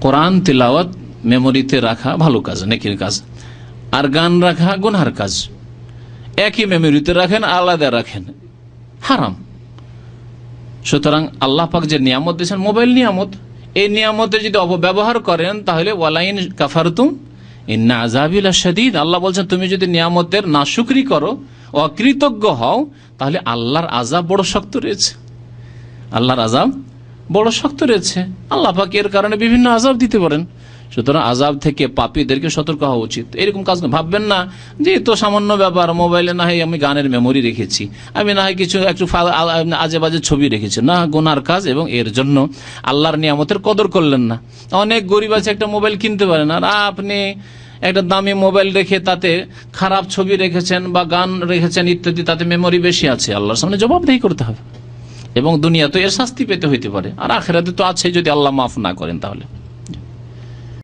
কোরআন তেলাওয়াত রাখা মেমোরিতে রাখা ভালো কাজ, নেকির কাজ। আর গান রাখা গুনহার কাজ। একই মেমোরিতে রাখেন, আলাদা রাখেন। হারাম। সুতরাং আল্লাহ পাক যে নিয়ামত দিয়েছেন, মোবাইল নিয়ামত, এই নিয়ামতে যদি অপব্যবহার করেন, তাহলে ওয়ালাইন কাফারতুম ইন্না আল্লাহ বলছেন, তুমি যদি নিয়ামতের নাশুকরি করো, অকৃতজ্ঞ হও, তাহলে আল্লাহর আজাব বড় শক্ত রয়েছে। আল্লাহর আজাব বড় শক্ত রয়েছে। আল্লাহ পাক এর কারণে বিভিন্ন আজাব দিতে পারেন। সুতরাং আজাব থেকে পাপীদেরকে সতর্ক হওয়া উচিত। এরকম কাজ ভাববেন না যে তো সামান্য ব্যাপার, মোবাইলে না হয় আমি গানের মেমোরি রেখেছি। আমি না হয় কিছু, একটু আজে বাজে ছবি রেখেছি। না, গোনার কাজ এবং এর জন্য আল্লাহর নিয়ামতের কদর করলেন না। অনেক গরিব আছে একটা মোবাইল কিনতে পারেন আর আপনি একটা দামি মোবাইল রেখে তাতে খারাপ ছবি রেখেছেন বা গান রেখেছেন ইত্যাদি, তাতে মেমোরি বেশি আছে। আল্লাহর সামনে জবাবদেহি করতে হবে। এবং দুনিয়া তো এর শাস্তি পেতে হইতে পারে। আর আখেরাতে তো আছে যদি আল্লাহ মাফ না করেন তাহলে।